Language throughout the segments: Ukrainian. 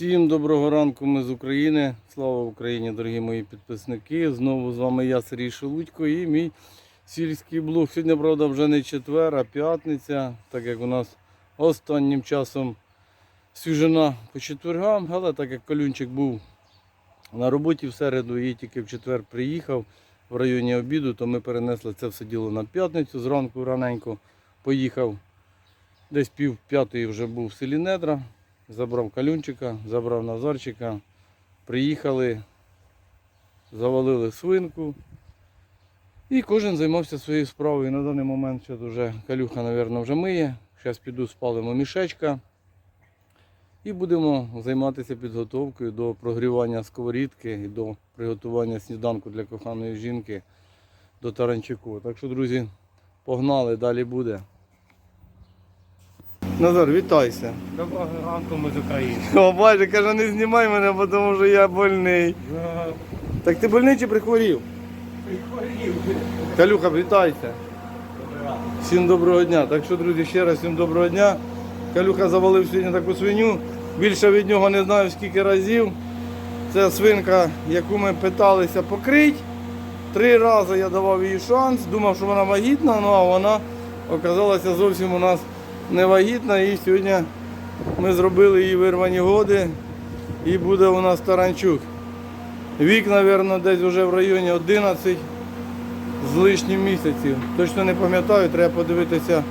Всім доброго ранку, ми з України. Слава Україні, дорогі мої підписники. Знову з вами я, Сергій Шелудько і мій сільський блог. Сьогодні, правда, вже не четвер, а п'ятниця, так як у нас останнім часом свіжина по четвергам, але так як колюнчик був на роботі в середу і тільки в четвер приїхав в районі обіду, то ми перенесли це все діло на п'ятницю. Зранку раненько поїхав. Десь пів п'ятої вже був в селі Недра. Забрав калюнчика, забрав Назарчика. Приїхали, завалили свинку. І кожен займався своєю справою. На даний момент зараз вже калюха, мабуть, вже миє. Зараз піду спалимо мішечка. І будемо займатися підготовкою до прогрівання сковорідки і до приготування сніданку для коханої жінки до Таранчуку. Так що, друзі, погнали, далі буде. Назар, вітайся. Доброго ранку ми з України. О, бачиш, каже, не знімай мене, бо тому що я больний. Так ти больний чи прихворів? Прихворів. Калюха, вітайся. Всім доброго дня. Так що, друзі, ще раз всім доброго дня. Калюха завалив сьогодні таку свиню. Більше від нього не знаю скільки разів. Це свинка, яку ми питалися покрити. Три рази я давав їй шанс, думав, що вона вагітна, ну а вона оказалася зовсім у нас не вагітна. І сьогодні ми зробили їй вирвані годи. І буде у нас таранчук. Вік, мабуть, десь вже в районі 11 з лишнім місяців. Точно не пам'ятаю, треба подивитися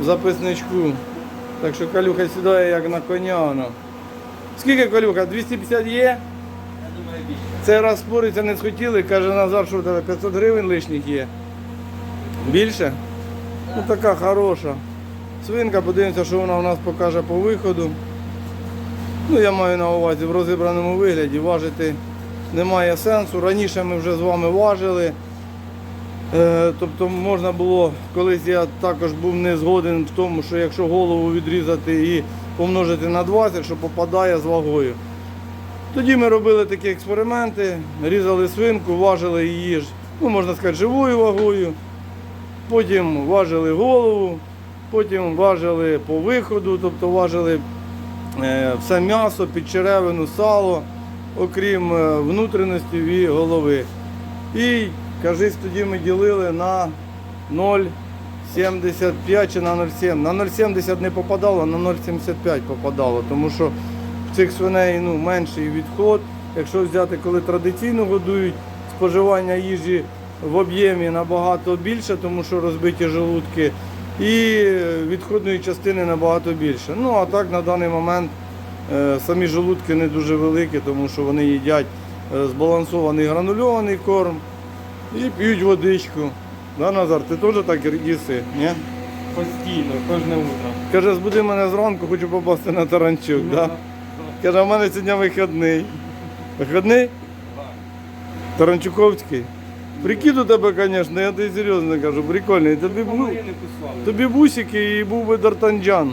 в записничку. Так що калюха сідає як на коня. Вона. Скільки калюха? 250 є? Я думаю, більше. Цей раз спориться не схотіли, каже Назар, що тебе 500 гривень лишніх є. Більше? Ну така хороша. Свинка, подивимося, що вона у нас покаже по виходу. Ну, я маю на увазі в розібраному вигляді. Важити немає сенсу. Раніше ми вже з вами важили. Е, Тобто можна було, колись я також був не згоден в тому, що якщо голову відрізати і помножити на 20, що попадає з вагою. Тоді ми робили такі експерименти, різали свинку, важили її, ж, ну можна сказати, живою вагою. Потім важили голову, потім важили по виходу, тобто важили е, все м'ясо, підчеревину, сало, окрім е, внутрішності і голови. І, кажись, тоді ми ділили на 0,75 чи на 0,7. На 0,70 не попадало, на 0,75 попадало, тому що в цих свиней ну, менший відход. Якщо взяти, коли традиційно годують, споживання їжі в об'ємі набагато більше, тому що розбиті желудки, і відходної частини набагато більше. Ну а так на даний момент е, самі желудки не дуже великі, тому що вони їдять е, збалансований гранульований корм і п'ють водичку. Да, Назар, ти теж так їси? Ні? Постійно, кожне утро. Каже, збуди мене зранку, хочу попасти на таранчук. Да? Каже, в мене сьогодні вихідний. Вихідний? Таранчуковський. Прикид у тебе, звісно, я тобі серйозно кажу, прикольний. Тобі, бу... Тобі бусики і був би Дартанджан.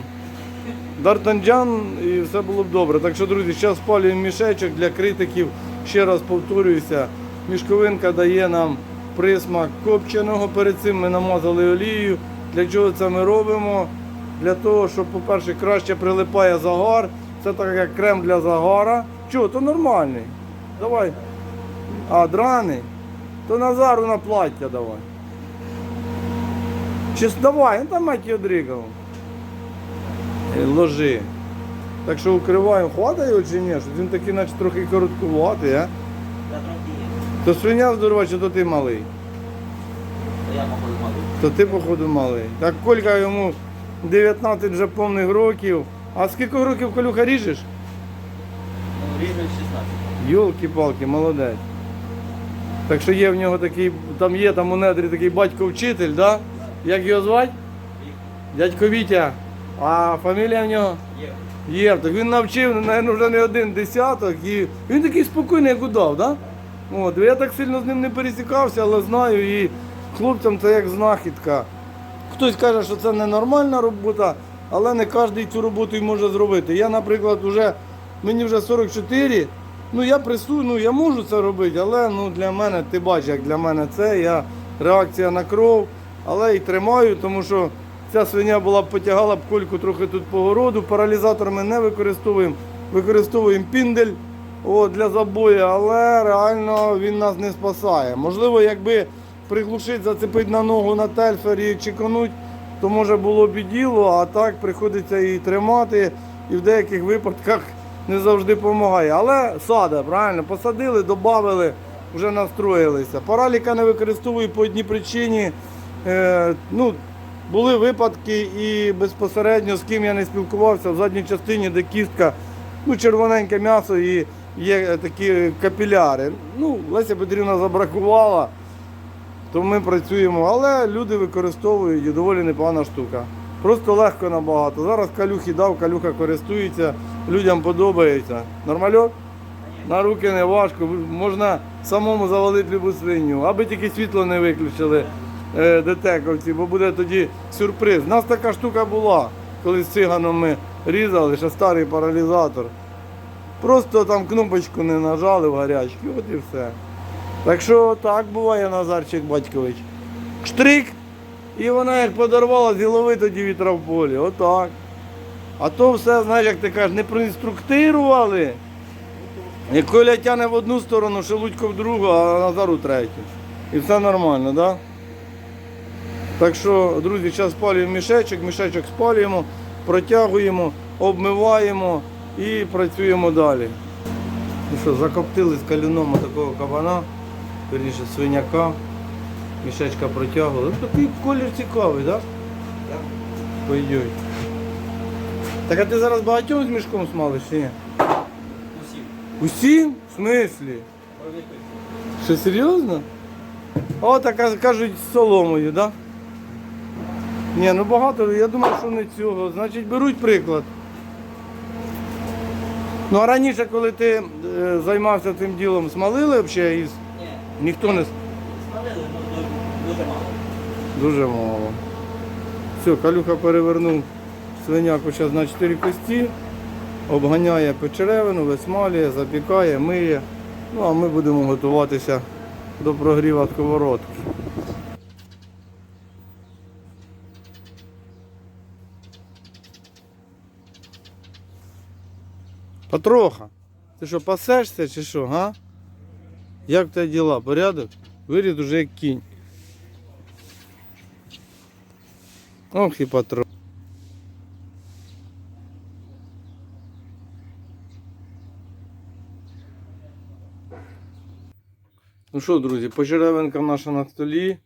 Дартанджан і все було б добре. Так що, друзі, зараз спалюємо мішечок для критиків. Ще раз повторююся, мішковинка дає нам присмак копченого. Перед цим ми намазали олією. Для чого це ми робимо? Для того, щоб, по-перше, краще прилипає загар. Це так як крем для загара. Чого, то нормальний. Давай. А, драний. То Назару на плаття давай. Чи с- давай, ну там мать дригав. Е, Ложи. Так що укриваємо, хватає його чи ні? Що Він такий наче трохи короткуватий, а? Я. То свиня здорова, чи то ти малий? То я походу малий. То ти, походу, малий. Так Колька йому 19 вже повних років. А скільки років Колюха ріжеш? Ну, рівень 16. Йолки-палки, молодець. Так що є в нього такий, там є там у недрі такий батько-вчитель, да? Як його звати? Дядько Вітя. А фамілія в нього? Є. Є. Так він навчив, мабуть, вже не один десяток. І він такий спокійний, як удав, да? От, я так сильно з ним не пересікався, але знаю, і хлопцям це як знахідка. Хтось каже, що це не нормальна робота, але не кожен цю роботу й може зробити. Я, наприклад, вже, мені вже 44, ну я прису, ну я можу це робити, але ну, для мене, ти бачиш, як для мене це, я реакція на кров, але і тримаю, тому що ця свиня була б потягала б кольку трохи тут по городу. Паралізатор ми не використовуємо. використовуємо піндель от, для забою, але реально він нас не спасає. Можливо, якби приглушити, зацепити на ногу на тельфер і чекануть, то може було б і діло, а так приходиться і тримати, і в деяких випадках не завжди допомагає. Але сада, правильно, посадили, додали, вже настроїлися. Параліка не використовую по одній причині. Е, ну, були випадки і безпосередньо з ким я не спілкувався в задній частині, де кістка, ну, червоненьке м'ясо і є такі капіляри. Ну, Леся Петрівна забракувала, то ми працюємо, але люди використовують і доволі непогана штука. Просто легко набагато. Зараз калюхи дав, калюха користується, людям подобається. Нормальок? На руки не важко, можна самому завалити любу свиню, аби тільки світло не виключили е, детековці, бо буде тоді сюрприз. У нас така штука була, коли з циганом ми різали, ще старий паралізатор. Просто там кнопочку не нажали в гарячки, от і все. Так що так буває, Назарчик Батькович. Штрик, і вона як подорвала з голови тоді вітра в полі. Отак. А то все, знаєш, як ти кажеш, не проінструктирували. Як Коля тяне в одну сторону, Шелудько в другу, а Назар у третю. І все нормально, так? Да? Так що, друзі, зараз спалюємо мішечок, мішечок спалюємо, протягуємо, обмиваємо і працюємо далі. Ну що, закоптили з калюном такого кабана, верніше свиняка, мішечка протягували. Ну, Такий колір цікавий, так? Так. Пойдет. Так а ти зараз багатьом з мішком смалиш чи ні? Усім. Усім? В смислі? Що серйозно? О, так кажуть з соломою, так? Да? Ні, ну багато, я думаю, що не цього. Значить, беруть приклад. Ну а раніше, коли ти е, займався цим ділом, смалили взагалі із Ні, ніхто не с- спалили, ну дуже мало. дуже мало. Все, Калюха перевернув свиняку зараз на 4 кості, обганяє печеревину, висмалює, запікає, миє. Ну а ми будемо готуватися до прогріва сковородки. Патроха, ти що, пасешся чи що, га? Як тебе діла? Порядок? Вирід уже як кінь. Ох і патрон. Ну що, друзі, почеревинка наша на столі.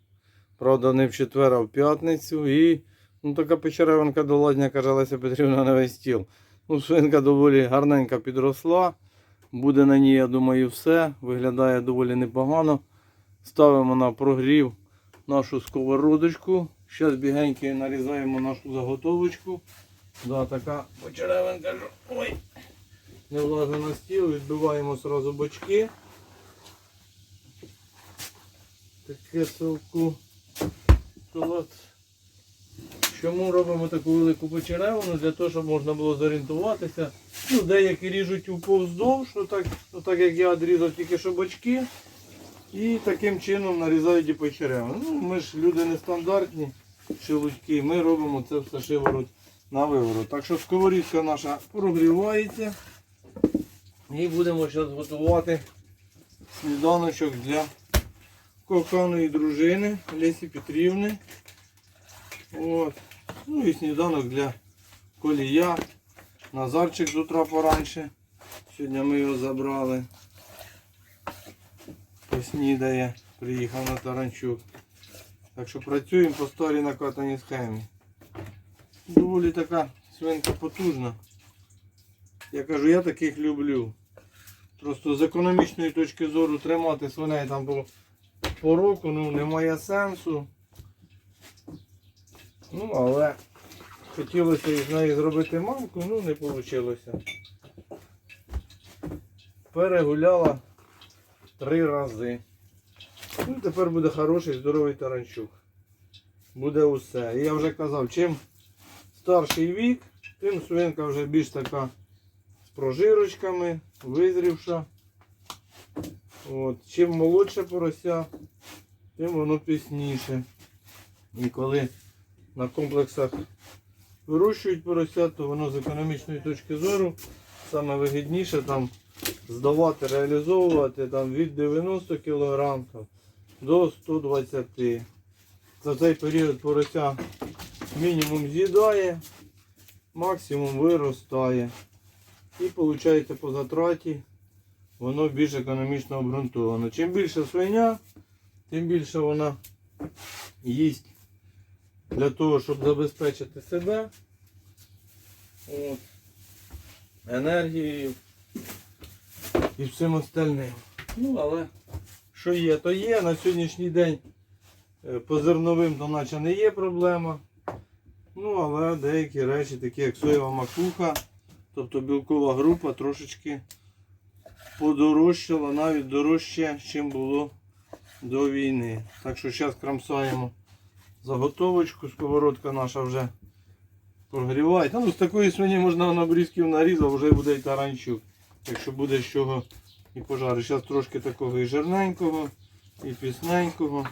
Правда, не в четвер, а в п'ятницю. І ну, така печеревинка доладня, каже Леся Петрівна, на весь стіл. Ну, свинка доволі гарненько підросла. Буде на ній, я думаю, все. Виглядає доволі непогано. Ставимо на прогрів нашу сковородочку. Зараз бігенько нарізаємо нашу заготовочку. Да, така почеревинка. Ой. Не влазить на стіл, відбиваємо одразу бочки. Таке совку. Салат. Чому робимо таку велику почеревину? Для того, щоб можна було зорієнтуватися. Ну, деякі ріжуть уповздовж, отак, отак як я відрізав тільки що бочки. І таким чином нарізають і почеревину. Ну, ми ж люди нестандартні, шелудьки, ми робимо це все шиворот на виворот. Так що сковорідка наша прогрівається. І будемо зараз готувати сніданочок для коханої дружини Лесі Петрівни. От. Ну і сніданок для колія. Назарчик з утра пораньше. Сьогодні ми його забрали. Поснідає, приїхав на Таранчук. Так що працюємо по старій накатаній схемі. Доволі така свинка потужна. Я кажу, я таких люблю. Просто з економічної точки зору тримати свиней там по, по року ну, немає сенсу. Ну, але хотілося із неї зробити мамку, ну не вийшло. Перегуляла три рази. Ну, тепер буде хороший, здоровий таранчук. Буде усе. І я вже казав, чим старший вік, тим свинка вже більш така з прожирочками, визрівша. От. Чим молодше порося, тим воно пісніше. І коли на комплексах вирощують порося, то воно з економічної точки зору саме вигідніше там здавати, реалізовувати там від 90 кг до 120 За цей період порося мінімум з'їдає, максимум виростає. І виходить по затраті воно більш економічно обґрунтовано. Чим більше свиня, тим більше вона їсть для того, щоб забезпечити себе от, енергією і всім остальним. Ну, але що є, то є. На сьогоднішній день е, по зерновим то наче не є проблема. Ну, але деякі речі, такі як соєва макуха, тобто білкова група, трошечки подорожчала, навіть дорожче, ніж було до війни. Так що зараз крамсаємо заготовочку, сковородка наша вже прогріває. Та, ну, з такої свині можна на брізків нарізав, вже буде і таранчук. Якщо буде з чого і пожарити. Зараз трошки такого і жирненького, і пісненького.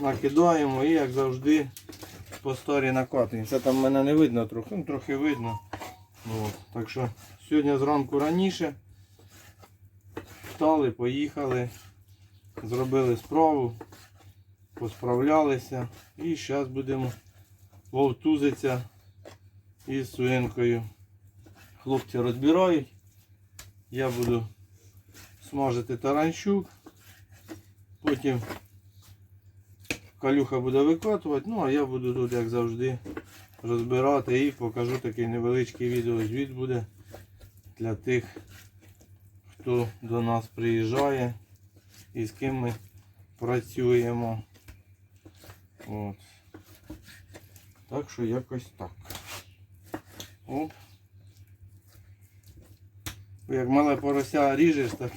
Накидаємо і як завжди по старій накатуємо. Це там мене не видно трохи, ну трохи видно. От. Так що сьогодні зранку раніше встали, поїхали, зробили справу, посправлялися і зараз будемо вовтузитися із свинкою. Хлопці розбирають. Я буду смажити таранчук. Потім калюха буде викатувати, ну а я буду тут, як завжди, розбирати і покажу такий невеличкий відеозвіт буде для тих, хто до нас приїжджає і з ким ми працюємо. От. Так що якось так. Оп. Як мале порося ріжеш, так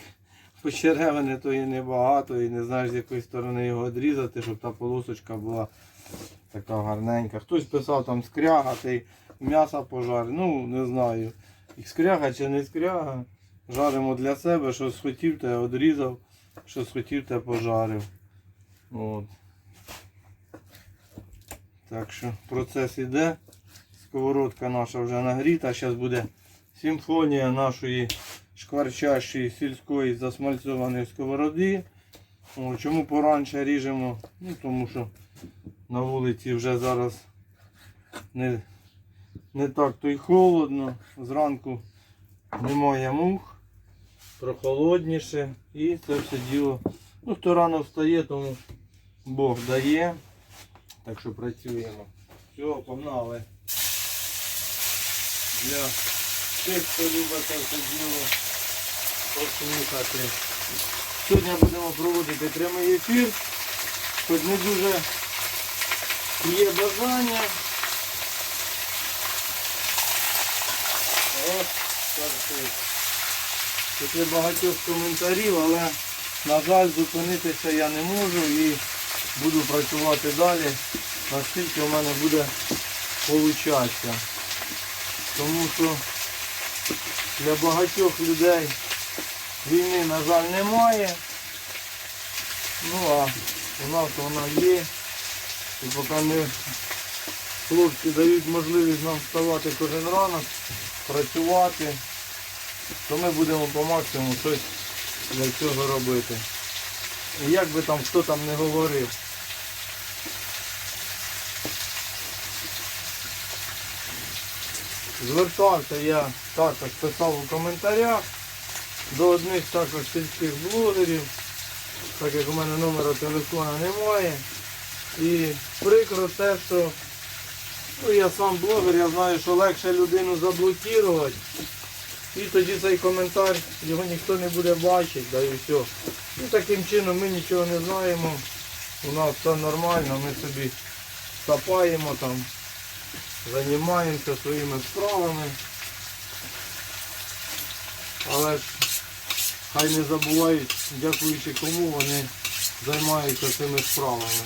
почеревини то і небагато, і не знаєш з якої сторони його відрізати, щоб та полосочка була така гарненька. Хтось писав там скряга, ти м'ясо пожар. Ну, не знаю. Скряга чи не скряга. Жаримо для себе, що схотів, те відрізав, що схотів, те пожарив. От. Так що процес іде. Сковородка наша вже нагріта. Зараз буде симфонія нашої шкварчащої сільської засмальцьованої сковороди. О, чому поранше ріжемо? Ну, тому що на вулиці вже зараз не, не так то й холодно. Зранку немає мух, прохолодніше і це все діло. Ну, хто рано встає, тому Бог дає. Так що працюємо. Все, погнали. Для тих, хто любить це діло послухати. Сьогодні будемо проводити прямий ефір. Хоч не дуже є бажання. От, є багатьох коментарів, але на жаль зупинитися я не можу і буду працювати далі, наскільки в мене буде получатися. Тому що для багатьох людей війни, на жаль, немає. Ну а у нас вона є. І поки ми хлопці дають можливість нам вставати кожен ранок, працювати, то ми будемо по максимуму щось для цього робити. І як би там хто там не говорив. Звертався я також писав у коментарях до одних також сільських блогерів, так як у мене номера телефона немає. І прикро те, що ну, я сам блогер, я знаю, що легше людину заблокувати. І тоді цей коментар, його ніхто не буде бачити, да і все. Ну таким чином ми нічого не знаємо. У нас все нормально, ми собі сапаємо там, займаємося своїми справами. Але ж хай не забувають, дякуючи кому вони займаються цими справами.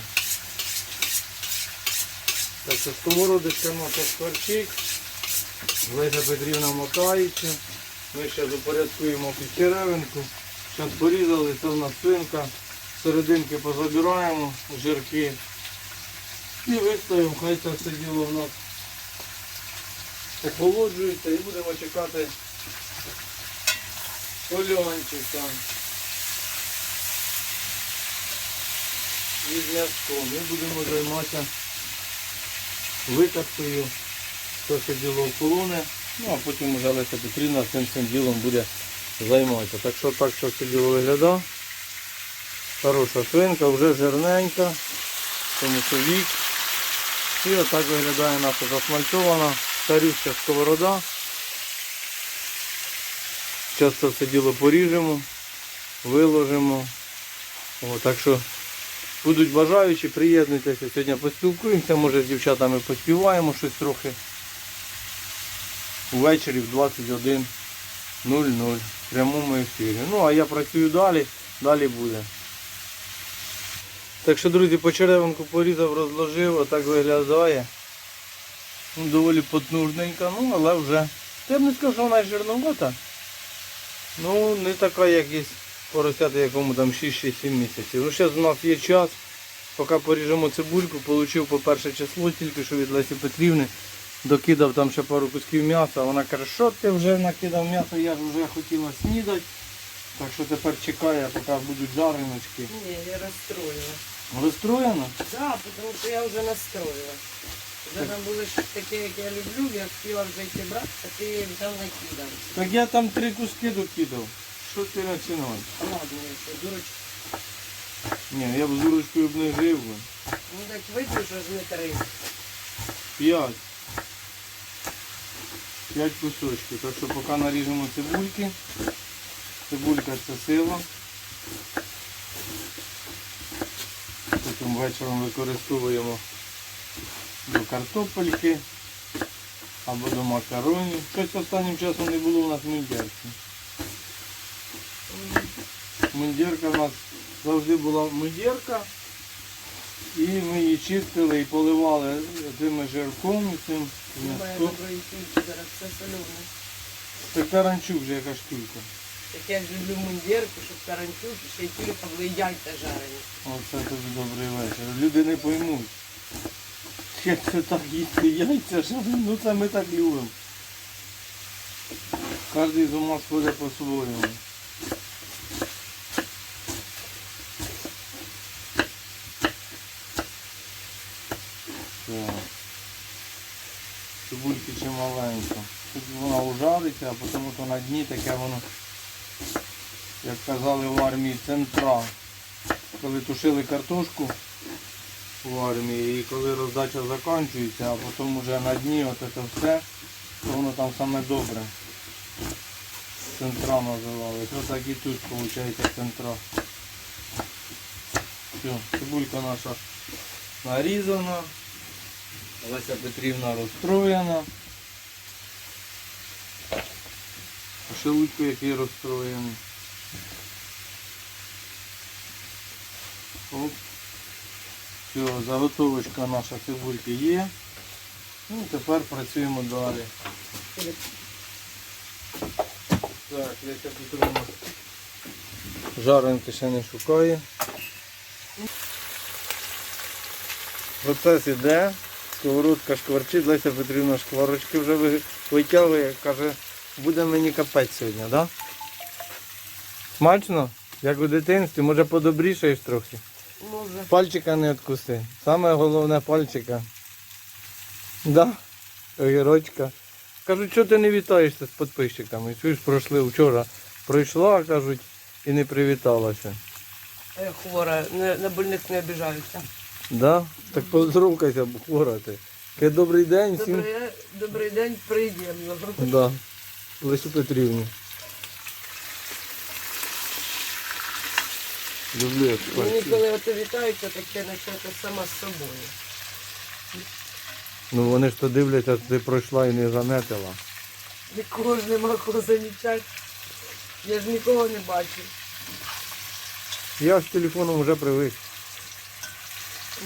Так що сковородочка наша скворчик. Леся Петрівна мотається. Ми ще упорядкуємо під черевинку. Зараз порізали, це в нас свинка. Серединки позабираємо, жирки. І виставимо, хай це все діло в нас охолоджується і будемо чекати Кольончика. І з м'язком. Ми будемо займатися викаткою. Це все діло в полоне. Ну а потім вже Леся Петрівна цим цим ділом буде займатися. Так що так що це діло виглядає. Хороша свинка, вже жирненька, тому що вік. І отак виглядає наша засмальцована старюща сковорода. Зараз це все діло поріжемо, виложимо. О, так що будуть бажаючі, приєднуйтеся. Сьогодні поспілкуємося, може з дівчатами поспіваємо щось трохи. Увечері в 21.00 в прямому ефірі. Ну а я працюю далі, далі буде. Так що, друзі, по черевинку порізав, розложив, отак виглядає. Ну, доволі потужненька, ну але вже. Я б не сказав, що вона жирновата. Ну, не така, як із поросяти, якому там 6-7 місяців. Ну, зараз у нас є час. Поки поріжемо цибульку, отримав по перше число, тільки що від Лесі Петрівни. Докидав там ще пару кусків м'яса. Вона каже, що ти вже накидав м'ясо, я ж вже хотіла снідати. Так що тепер чекаю, поки будуть жариночки. Не, я расстроила. Розстроєно? Да, потому что я уже настроила. Вже там були ж такі, як я люблю, я хотіла вже йти брати, а ти взяв накидав. Так я там три куски докидав. Що ти починав? Ладно, що, дурочка. Ні, я б з дурочкою б не жив. би. Ну так вип'єш аж не три. П'ять. П'ять кусочків. Так що поки наріжемо цибульки. Цибулька це сила. Потім вечором використовуємо до картопельки або до макаронів. Щось останнім часом не було у нас мундірки. Мундірка у нас завжди була мундірка. І ми її чистили і поливали тим жирком цим Немає м'яском. доброї кільки, зараз все солене. Це таранчук вже яка штука. Так я ж люблю мундірку, щоб таранчук, ще й тільки були яйця жарені. Оце тобі добрий вечір. Люди не поймуть. Як це так їсти яйця, що ви- ну це ми так любимо. Кожен з ума сходить по-своєму. Так. Цибульки ще маленько. Тут вона ужариться, а потім то на дні таке воно, як казали в армії, центра коли тушили картошку в армії і коли роздача закінчується, а потім вже на дні це все, то воно там саме добре. Центра називали. Ось так і тут виходить центра. Все, цибулька наша нарізана. Олеся Петрівна розстроєна. А який розстроєний. Оп. Все, заготовочка наша цибульки є. Ну, тепер працюємо далі. Так, Леся Петровна жаренки ще не шукає. Процес іде, сковородка шкварчить, Леся Петрівна шкварочки вже ви- витягує, каже, буде мені капець сьогодні, так? Да? Смачно? Як у дитинстві, може подобрішаєш трохи. Може. Пальчика не відкуси. Саме головне пальчика. Да? Огірочка. Кажуть, що ти не вітаєшся з підписчиками. Чуєш, пройшли вчора. Пройшла, кажуть, і не привіталася. Я хвора, не, на больних не обіжаюся. Да? Так поздоровкайся, хвора ти. Добрий день всім. Добрий, добрий день, приємно. Да. Лесю Петрівні. Люблю як Мені пальці. коли ото вітаються, так я почати сама з собою. Ну вони ж то дивляться, ти пройшла і не заметила. Нікого ж нема кого замічати. Я ж нікого не бачу. Я з телефоном вже привик.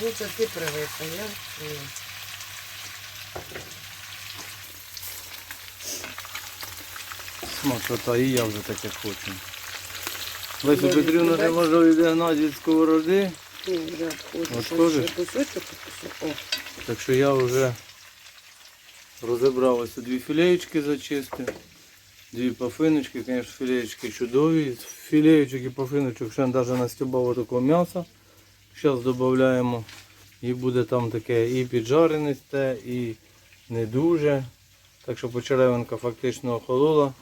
Ну це ти привик, а я ні. Смакота, і я вже таке хочу. Леся Петрівна не може відігнати від сковороди, Ти вже От кусочок. О, так що я вже розібрав ось дві філеєчки зачистив. Дві пафиночки, звісно, філеєчки чудові. З Філеєчок і пафиночок ще навіть настюбало такого м'яса. Зараз додаємо. І буде там таке і піджаренисте, і не дуже. Так що почеревинка фактично охолола.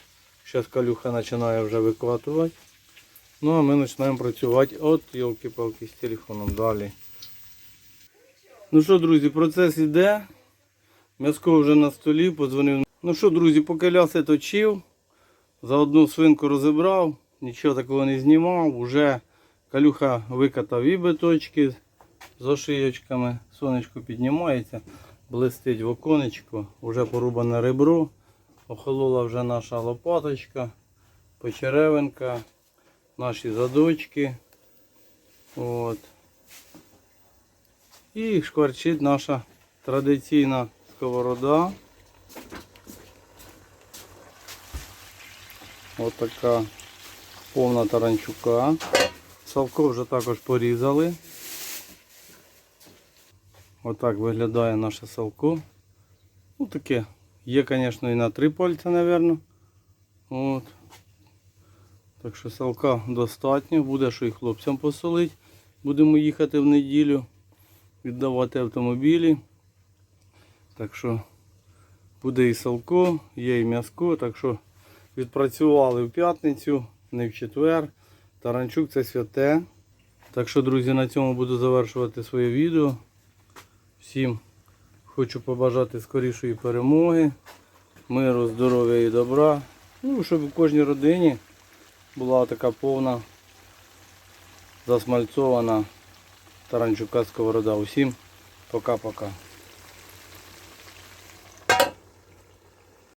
Зараз калюха починає вже викладувати. Ну а ми починаємо працювати от йолки-палки з телефоном далі. Ну що, друзі, процес іде. М'яско вже на столі, подзвонив. Ну що, друзі, поки ляси точив, за одну свинку розібрав, нічого такого не знімав. Уже калюха викатав і биточки з ошийочками. Сонечко піднімається, блистить в оконечко, вже порубане ребро, охолола вже наша лопаточка, почеревинка, наші задочки. От. І шкварчить наша традиційна сковорода. Ось така повна таранчука. Салко вже також порізали. Отак виглядає наше салко. Ну таке. Є, звісно, і на три пальця, мабуть. От. Так що салка достатньо. Буде що і хлопцям посолити. Будемо їхати в неділю, віддавати автомобілі. Так що буде і салко, є і м'яско. Так що відпрацювали в п'ятницю, не в четвер. Таранчук це святе. Так що, друзі, на цьому буду завершувати своє відео. Всім хочу побажати скорішої перемоги, миру, здоров'я і добра. Ну, щоб у кожній родині була така повна засмальцована таранчука сковорода. Усім пока-пока.